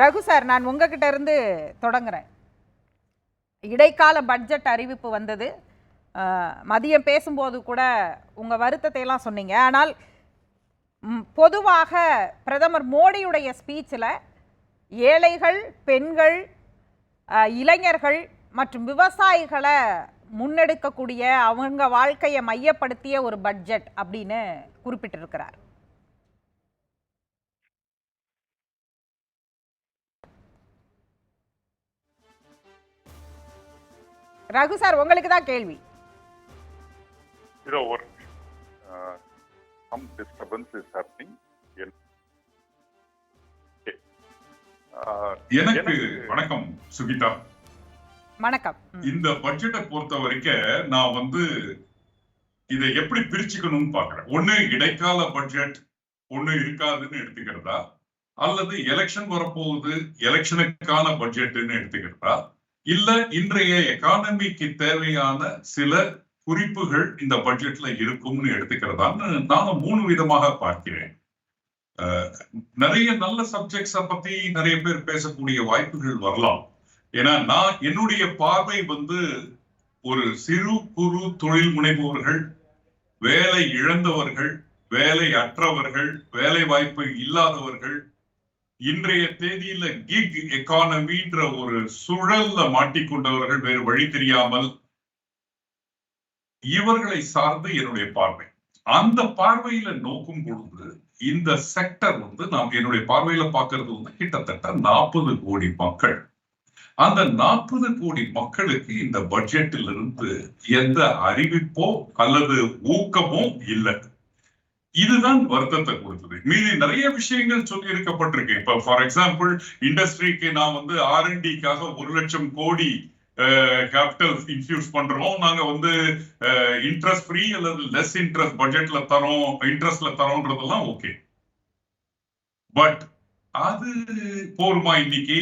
Raghu sir நான் உங்ககிட்ட இருந்து தொடங்குறேன். இடைக்கால பட்ஜெட் அறிவிப்பு வந்தது. மதியம் பேசும்போது கூட உங்கள் வருத்தத்தை எல்லாம் சொன்னீங்க. ஆனால் பொதுவாக பிரதமர் மோடியுடைய ஸ்பீச்சில் ஏழைகள் பெண்கள் இளைஞர்கள் மற்றும் விவசாயிகளை முன்னெடுக்கக்கூடிய அவங்க வாழ்க்கையை மையப்படுத்திய ஒரு பட்ஜெட் அப்படின்னு குறிப்பிட்டிருக்கிறார். ரகு சார் உங்களுக்கு தான் கேள்வி. Disturbance is happening. In, okay. Uh, எனக்கு வணக்கம் சுகிதா. வணக்கம். இந்த பட்ஜெட்டை பொறுத்த வரைக்கும் நான் வந்து இதை எப்படி பிரிச்சுக்கணும்னு பாக்குறேன் ஒண்ணு இடைக்கால பட்ஜெட் ஒண்ணு இருக்காதுன்னு எடுத்துக்கிறதா? அல்லது எலெக்ஷன் வரப்போகுது எலெக்ஷனுக்கான பட்ஜெட்னு எடுத்துக்கிறதா? இல்ல இன்றைய எக்கானமிக்கு தேவையான சில குறிப்புகள் இந்த பட்ஜெட்ல இருக்கும்னு எடுத்துக்கிறதான்னு நான் மூணு விதமாக பார்க்கிறேன். நிறைய நல்ல சப்ஜெக்ட்ஸ பத்தி நிறைய பேர் பேசக்கூடிய வாய்ப்புகள் வரலாம். ஏன்னா நான் என்னுடைய பார்வை வந்து ஒரு சிறு குறு தொழில் முனைவோர்கள் வேலை இழந்தவர்கள் வேலை அற்றவர்கள் வேலை வாய்ப்பு இல்லாதவர்கள் இன்றைய தேதியில கிக் எக்கானமின்ற ஒரு சுழல்ல மாட்டிக்கொண்டவர்கள் வேறு வழி தெரியாமல் இவர்களை சார்ந்து என்னுடைய பார்வை. அந்த பார்வையில நோக்கும் பொழுது இந்த செக்டர் வந்து நாம் என்னுடைய பார்வையில பாக்குறது வந்து கிட்டத்தட்ட நாற்பது கோடி மக்கள். அந்த நாற்பது கோடி மக்களுக்கு இந்த பட்ஜெட்டில் இருந்து எந்த அறிவிப்போ அல்லது ஊக்கமோ இல்லை. இதுதான் வருத்தத்தை கொடுத்தது. மீதி நிறைய விஷயங்கள் சொல்லி இருக்கப்பட்டிருக்கு இப்ப ஃபார் எக்ஸாம்பிள் இண்டஸ்ட்ரிக்கு நான் வந்து ஆர்என்டிக்காக ஒரு லட்சம் கோடி கேபிட்டல் இன்ஃபியூஸ் பண்றோம். நாங்க வந்து இன்ட்ரெஸ்ட் ஃப்ரீ அல்லது லெஸ் இன்ட்ரெஸ்ட் பட்ஜெட்ல தரோம் இன்ட்ரெஸ்ட்ல தரோன்றதெல்லாம் ஓகே பட் அது போருமா இன்னைக்கு?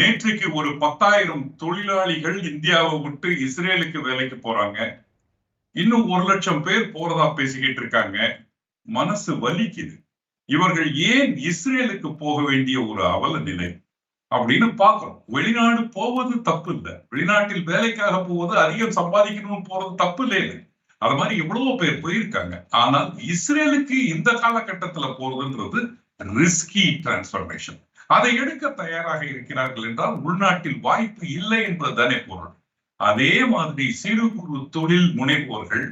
நேற்றைக்கு ஒரு பத்தாயிரம் தொழிலாளிகள் இந்தியாவை விட்டு இஸ்ரேலுக்கு வேலைக்கு போறாங்க. இன்னும் ஒரு லட்சம் பேர் போறதா பேசிக்கிட்டு இருக்காங்க. மனசு வலிக்குது. இவர்கள் ஏன் இஸ்ரேலுக்கு போக வேண்டிய ஒரு அவல நிலை? அப்படின்னு பாக்குறோம் வெளிநாடு போவது தப்பு இல்லை வெளிநாட்டில் வேலைக்காக போவது அதிகம் சம்பாதிக்கணும்னு போறது தப்பு இல்லை. அது மாதிரி எவ்வளவோ பேர் போயிருக்காங்க. ஆனால் இஸ்ரேலுக்கு இந்த காலகட்டத்துல போறதுன்றது ரிஸ்கி டிரான்ஸ்பர்மேஷன் அதை எடுக்க தயாராக இருக்கிறார்கள் என்றால் உள்நாட்டில் வாய்ப்பு இல்லை என்பதுதானே பொருள். அதே மாதிரி சிறு குறு தொழில் முனைவோர்கள்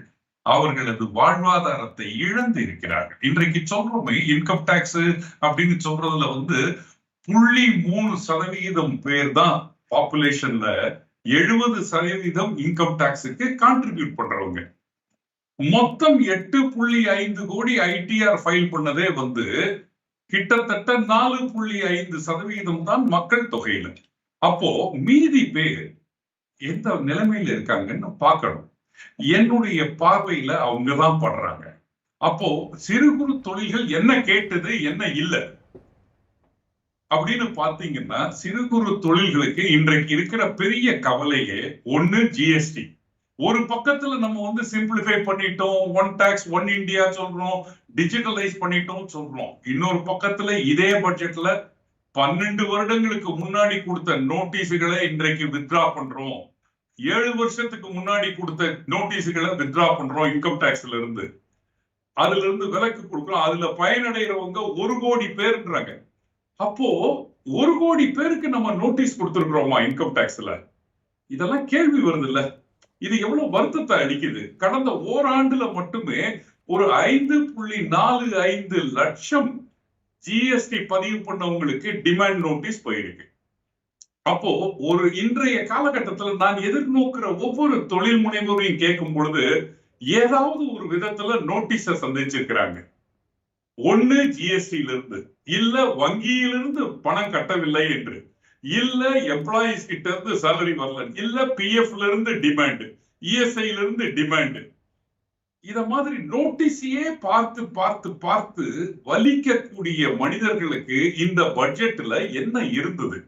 அவர்களது வாழ்வாதாரத்தை இழந்து இருக்கிறார்கள். இன்றைக்கு சொல்றோமே இன்கம் டாக்ஸ் அப்படின்னு சொல்றதுல வந்து புள்ளி மூணு சதவிகிதம் பேர் தான் பாப்புலேஷன்ல எழுபது சதவீதம் இன்கம் டாக்ஸுக்கு கான்ட்ரிபியூட் பண்றவங்க. மொத்தம் எட்டு புள்ளி ஐந்து கோடி ஐடிஆர் ஃபைல் பண்ணதே வந்து கிட்டத்தட்ட நாலு புள்ளி ஐந்து சதவீதம் தான் மக்கள் தொகையில. அப்போ மீதி பேர் எந்த நிலைமையில இருக்காங்கன்னு பார்க்கணும். என்னுடைய பார்வையில அவங்க தான் படுறாங்க. அப்போ சிறு குறு தொழில்கள் என்ன கேட்டது என்ன இல்லை? அப்படின்னு பாத்தீங்கன்னா சிறு குறு தொழில்களுக்கு இன்றைக்கு இருக்கிற பெரிய கவலையே ஒண்ணு ஜிஎஸ்டி ஒரு பக்கத்துல நம்ம வந்து சிம்பிளிஃபை பண்ணிட்டோம் ஒன் டாக்ஸ் ஒன் இந்தியா சொல்றோம் டிஜிட்டலைஸ் பண்ணிட்டோம் சொல்றோம். இன்னொரு பக்கத்துல இதே பட்ஜெட்ல பன்னெண்டு வருடங்களுக்கு முன்னாடி கொடுத்த நோட்டீஸுகளை இன்றைக்கு வித்ரா பண்றோம். ஏழு வருஷத்துக்கு முன்னாடி கொடுத்த நோட்டீஸுகளை வித்ரா பண்றோம் இன்கம் டேக்ஸ்ல இருந்து. அதுல இருந்து விலக்கு கொடுக்குறோம். அதுல பயனடைகிறவங்க ஒரு கோடி பேருன்றாங்க. அப்போ ஒரு கோடி பேருக்கு நம்ம நோட்டீஸ் கொடுத்துருக்குறோமா இன்கம் டேக்ஸ்ல இதெல்லாம் கேள்வி வருது இல்ல இது எவ்வளவு வருத்தத்தை அளிக்குது. கடந்த ஓராண்டுல மட்டுமே ஒரு ஐந்து புள்ளி நாலு ஐந்து லட்சம் ஜிஎஸ்டி பதிவு பண்ணவங்களுக்கு டிமாண்ட் நோட்டீஸ் போயிருக்கு. அப்போ ஒரு இன்றைய காலகட்டத்துல நான் எதிர்நோக்கிற ஒவ்வொரு தொழில் முனைவோரையும் கேட்கும் பொழுது ஏதாவது ஒரு விதத்துல நோட்டீஸ சந்திச்சிருக்கிறாங்க. ஒண்ணு ஜிஎஸ்டில இருந்து இல்ல வங்கியிலிருந்து பணம் கட்டவில்லை என்று இல்ல எம்ப்ளாயிஸ் கிட்ட இருந்து சேலரி வரல இல்ல பிஎஃப்ல இருந்து டிமாண்ட் இஎஸ்ஐல இருந்து டிமாண்ட் இத மாதிரி நோட்டீஸையே பார்த்து பார்த்து பார்த்து வலிக்கக்கூடிய மனிதர்களுக்கு இந்த பட்ஜெட்ல என்ன இருந்தது?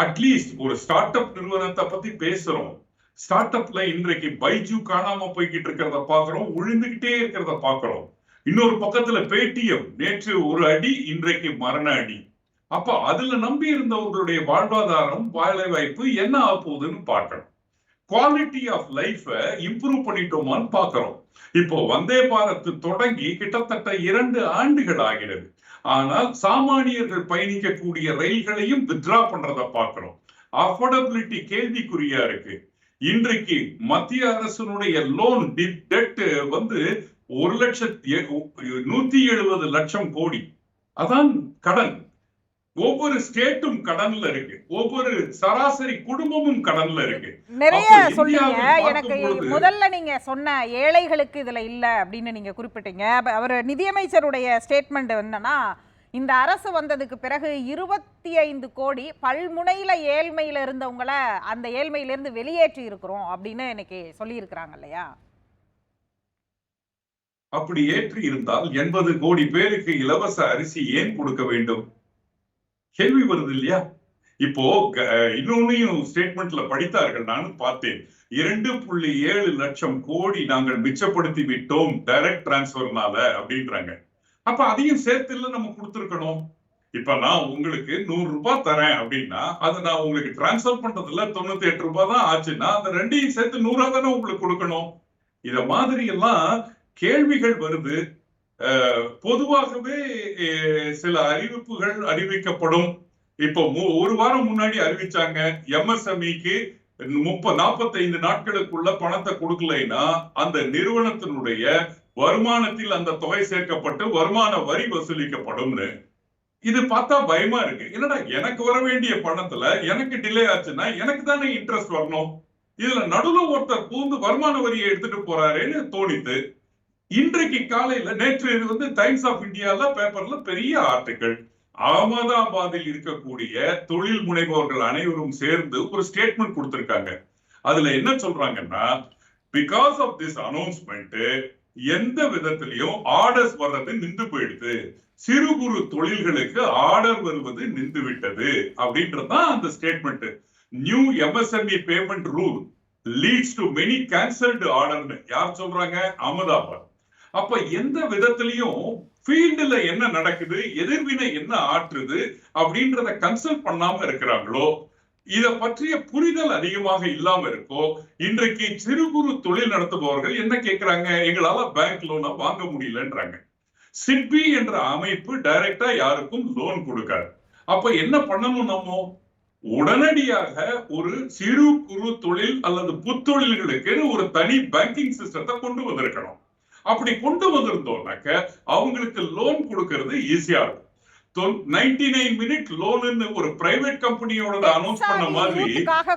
அட்லீஸ்ட் ஒரு ஸ்டார்ட் அப் நிறுவனத்தை பத்தி பேசுறோம். ஸ்டார்ட் அப்ல இன்றைக்கு பைஜூ காணாம போய்கிட்டு இருக்கிறத பாக்குறோம் உழுந்துகிட்டே இருக்கிறத பாக்குறோம். இன்னொரு பக்கத்துல பேடிஎம் நேற்று ஒரு அடி இன்றைக்கு மரண அடி. அப்ப அதுல நம்பி இருந்தவர்களுடைய வாழ்வாதாரம் வேலை வாய்ப்பு என்ன ஆக போகுதுன்னு பார்க்கணும். குவாலிட்டி ஆஃப் லைஃப இம்ப்ரூவ் பண்ணிட்டோமான்னு பார்க்கிறோம் இப்போ வந்தே பாரத் தொடங்கி கிட்டத்தட்ட இரண்டு ஆண்டுகள் ஆகிறது. ஆனால் சாமானியர்கள் பயணிக்கக்கூடிய ரயில்களையும் வித்ரா பண்றத பார்க்கிறோம். அஃபோர்டபிலிட்டி கேள்விக்குறியா இருக்கு. இன்றைக்கு மத்திய அரசினுடைய லோன் டெட் வந்து ஒரு லட்சத்தி நூத்தி எழுபது லட்சம் கோடி. அதான் கடன். ஒவ்வொரு ஸ்டேட்டும் கடன்ல இருக்கு. ஒவ்வொரு சராசரி குடும்பமும் கடன்ல இருக்கு. நிறைய சொன்னீங்க எனக்கு முதல்ல நீங்க சொன்ன ஏழைகளுக்கு இதுல இல்ல அப்படின்னு நீங்க குறிப்பிட்டீங்க. அவர் நிதியமைச்சருடைய ஸ்டேட்மெண்ட் என்னன்னா இந்த அரசு வந்ததுக்கு பிறகு இருபத்தி ஐந்து கோடி பல்முனையில ஏழ்மையில இருந்தவங்கள அந்த ஏழ்மையில இருந்து வெளியேற்றி இருக்கிறோம் அப்படின்னு இன்னைக்கு சொல்லி இருக்கிறாங்க இல்லையா? அப்படி ஏற்றி இருந்தால் எண்பது கோடி பேருக்கு இலவச அரிசி ஏன் கொடுக்க வேண்டும்? கேள்வி வருது இல்லையா? இப்போ க- இன்னொன்னையும் ஸ்டேட்மெண்ட்ல படித்தார்கள். நானும் பார்த்தேன். இரண்டு புள்ளி ஏழு லட்சம் கோடி நாங்கள் மிச்சப்படுத்தி விட்டோம் டைரக்ட் டிரான்ஸ்பர்னால அப்படின்றாங்க. அப்ப அதையும் சேர்த்து இல்லை நம்ம கொடுத்துருக்கணும். இப்ப நான் உங்களுக்கு நூறு ரூபாய் தரேன் அப்படின்னா அதை நான் உங்களுக்கு டிரான்ஸ்பர் பண்றதுல தொண்ணூத்தி எட்டு ரூபாய் தான் ஆச்சுன்னா அந்த ரெண்டையும் சேர்த்து நூறா தானே உங்களுக்கு கொடுக்கணும். இத மாதிரி எல்லாம் கேள்விகள் வருது. பொதுவாகவே சில அறிவிப்புகள் அறிவிக்கப்படும். இப்போ மு- ஒரு வாரம் முன்னாடி அறிவிச்சாங்க எம்எஸ்எம்இக்கு முப்ப நாற்பத்தைந்து நாட்களுக்குள்ள பணத்தை கொடுக்கலைன்னா அந்த நிறுவனத்தினுடைய வருமானத்தில் அந்த தொகை சேர்க்கப்பட்டு வருமான வரி வசூலிக்கப்படும்னு. இது பார்த்தா பயமா இருக்கு. என்னடா எனக்கு வர வேண்டிய பணத்துல எனக்கு டிலே ஆச்சுன்னா எனக்கு தானே இன்ட்ரெஸ்ட் வரணும். இதுல நடுவில் ஒருத்தர் பூந்து வருமான வரியை எடுத்துட்டு போறாருன்னு தோணித்து இன்றைக்கு காலையில நேற்று இது வந்து டைம்ஸ் ஆஃப் இந்தியால பேப்பர்ல பெரிய ஆர்டிக்கல். அகமதாபாத்தில் இருக்கக்கூடிய தொழில் முனைவோர்கள் அனைவரும் சேர்ந்து ஒரு ஸ்டேட்மெண்ட் கொடுத்திருக்காங்க. அதுல என்ன சொல்றாங்கன்னா பிகாஸ் ஆஃப் திஸ் அனௌன்ஸ்மெண்ட் எந்த விதத்திலையும் ஆர்டர்ஸ் வர்றது நின்று போயிடுது. சிறு குறு தொழில்களுக்கு ஆர்டர் வருவது நின்று விட்டது. அப்படின்றதுதான் அந்த statement new MSME payment rule leads to many cancelled ஆர்டர்னு யார் சொல்றாங்க? அகமதாபாத். அப்ப எந்த விதத்திலையும் ஃபீல்டுல என்ன நடக்குது எதிர்வினை என்ன ஆற்றுது அப்படின்றத கன்சல்ட் பண்ணாம இருக்கிறாங்களோ இத பற்றிய புரிதல் அதிகமாக இல்லாம இருக்கோ இன்றைக்கு சிறு குறு தொழில் நடத்துபவர்கள் என்ன கேட்கிறாங்க எங்களால பேங்க் லோனை வாங்க முடியலன்றாங்க. சிட்பி என்ற அமைப்பு டைரக்டா யாருக்கும் லோன் கொடுக்காது. அப்ப என்ன பண்ணணும் நம்ம? உடனடியாக ஒரு சிறு குறு தொழில் அல்லது புத்தொழில்களுக்கு ஒரு தனி பேங்கிங் சிஸ்டத்தை கொண்டு வந்திருக்கணும். அப்படி கொண்டு வந்திருந்தோம்னாக்க அவங்களுக்கு லோன் கொடுக்கறது ஈஸியா இருக்கும். நைன்டி நைன் மினிட் லோன் ஒரு பிரைவேட் கம்பெனியோட அனௌன்ஸ் பண்ண மாதிரி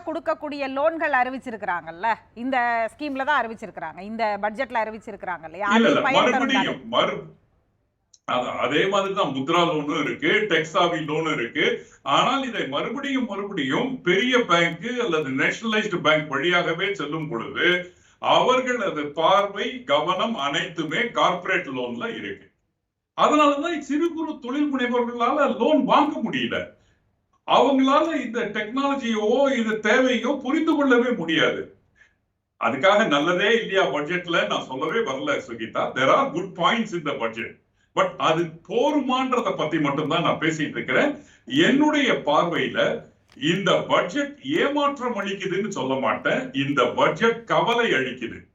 கொடுக்கக்கூடிய லோன்கள் அறிவிச்சிருக்கிறாங்கல்ல? இந்த ஸ்கீம்ல தான் இந்த பட்ஜெட்ல அறிவிச்சிருக்கிறாங்க இல்லையா இல்ல அது தரும் தானே? முத்ரா லோனும் இருக்கு டெக்ஸாவி லோனும் இருக்கு. ஆனால் இதை மறுபடியும் மறுபடியும் பெரிய பேங்க் அல்லது நேஷனலைஸ்டு பேங்க் வழியாகவே செல்லும் பொழுது அவர்களது பார்வை கவனம் அனைத்துமே கார்ப்பரேட் லோன்ல இருக்கு. அதனாலதான் சிறு குறு தொழில் முனைவர்களால லோன் வாங்க முடியல. அவங்களால இந்த டெக்னாலஜியோ இது தேவையோ புரிந்து கொள்ளவே முடியாது. அதுக்காக நல்லதே இல்லையா பட்ஜெட்ல நான் சொல்லவே வரல Sugitha. There are good points இந்த பட்ஜெட் பட் அது போருமான்றத பத்தி மட்டும்தான் நான் பேசிட்டு இருக்கிறேன். என்னுடைய பார்வையில இந்த பட்ஜெட் ஏமாற்றம் அளிக்குதுன்னு சொல்ல மாட்டேன். இந்த பட்ஜெட் கவலை அளிக்குது.